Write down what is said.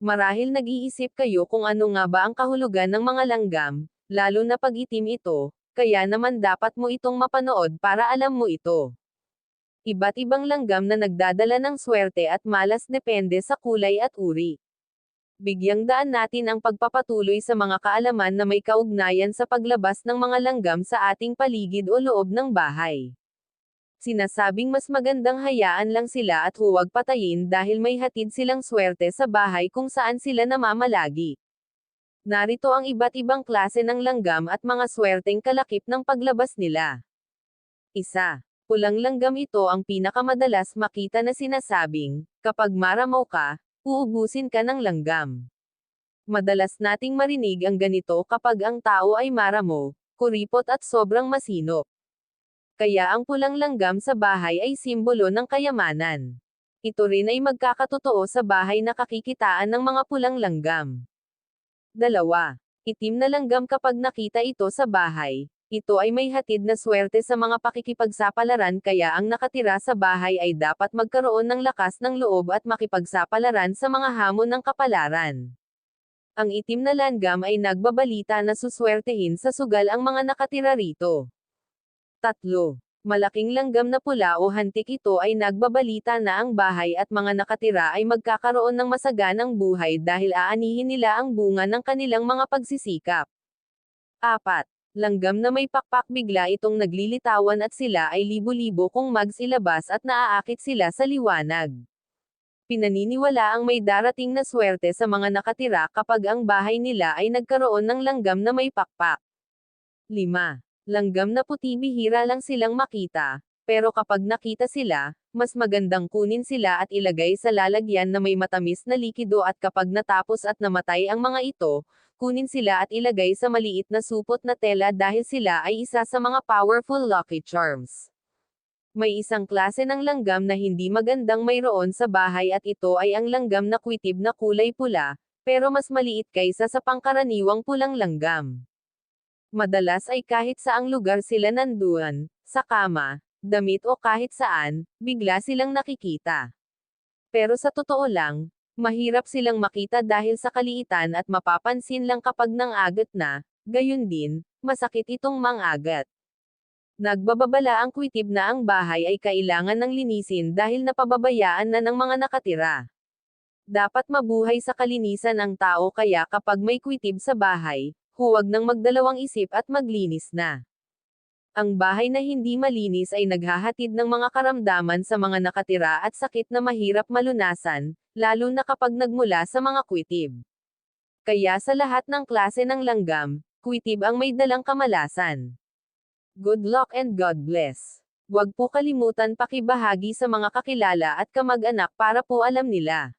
Marahil nag-iisip kayo kung ano nga ba ang kahulugan ng mga langgam, lalo na pag itim ito, kaya naman dapat mo itong mapanood para alam mo ito. Iba't ibang langgam na nagdadala ng swerte at malas depende sa kulay at uri. Bigyang daan natin ang pagpapatuloy sa mga kaalaman na may kaugnayan sa paglabas ng mga langgam sa ating paligid o loob ng bahay. Sinasabing mas magandang hayaan lang sila at huwag patayin dahil may hatid silang swerte sa bahay kung saan sila namamalagi. Narito ang iba't ibang klase ng langgam at mga swerteng kalakip ng paglabas nila. Isa. Pulang langgam ito ang pinakamadalas makita na sinasabing, kapag maramaw ka, uubusin ka ng langgam. Madalas nating marinig ang ganito kapag ang tao ay maramo, kuripot at sobrang masinop. Kaya ang pulang langgam sa bahay ay simbolo ng kayamanan. Ito rin ay magkakatotoo sa bahay na kakikitaan ng mga pulang langgam. Dalawa. Itim na langgam kapag nakita ito sa bahay, ito ay may hatid na swerte sa mga pakikipagsapalaran kaya ang nakatira sa bahay ay dapat magkaroon ng lakas ng loob at makipagsapalaran sa mga hamon ng kapalaran. Ang itim na langgam ay nagbabalita na suswertehin sa sugal ang mga nakatira rito. Tatlo. Malaking langgam na pula o hantik ito ay nagbabalita na ang bahay at mga nakatira ay magkakaroon ng masaganang buhay dahil aanihin nila ang bunga ng kanilang mga pagsisikap. Apat. Langgam na may pakpak bigla itong naglilitawan at sila ay libo-libo kung mags ilabas at naaakit sila sa liwanag. Pinaniniwala ang may darating na swerte sa mga nakatira kapag ang bahay nila ay nagkaroon ng langgam na may pakpak. 5. Langgam na puti bihira lang silang makita, pero kapag nakita sila, mas magandang kunin sila at ilagay sa lalagyan na may matamis na likido at kapag natapos at namatay ang mga ito, kunin sila at ilagay sa maliit na supot na tela dahil sila ay isa sa mga powerful lucky charms. May isang klase ng langgam na hindi magandang mayroon sa bahay at ito ay ang langgam na kwitib na kulay pula, pero mas maliit kaysa sa pangkaraniwang pulang langgam. Madalas ay kahit saang lugar sila nanduan, sa kama, damit o kahit saan, bigla silang nakikita. Pero sa totoo lang, mahirap silang makita dahil sa kaliitan at mapapansin lang kapag nangagat na, gayon din, masakit itong mangagat. Nagbababala ang kwitib na ang bahay ay kailangan ng linisin dahil napababayaan na ng mga nakatira. Dapat mabuhay sa kalinisan ang tao kaya kapag may kwitib sa bahay, huwag nang magdalawang isip at maglinis na. Ang bahay na hindi malinis ay naghahatid ng mga karamdaman sa mga nakatira at sakit na mahirap malunasan, lalo na kapag nagmula sa mga kwitib. Kaya sa lahat ng klase ng langgam, kwitib ang may dalang kamalasan. Good luck and God bless. Huwag po kalimutan pakibahagi sa mga kakilala at kamag-anak para po alam nila.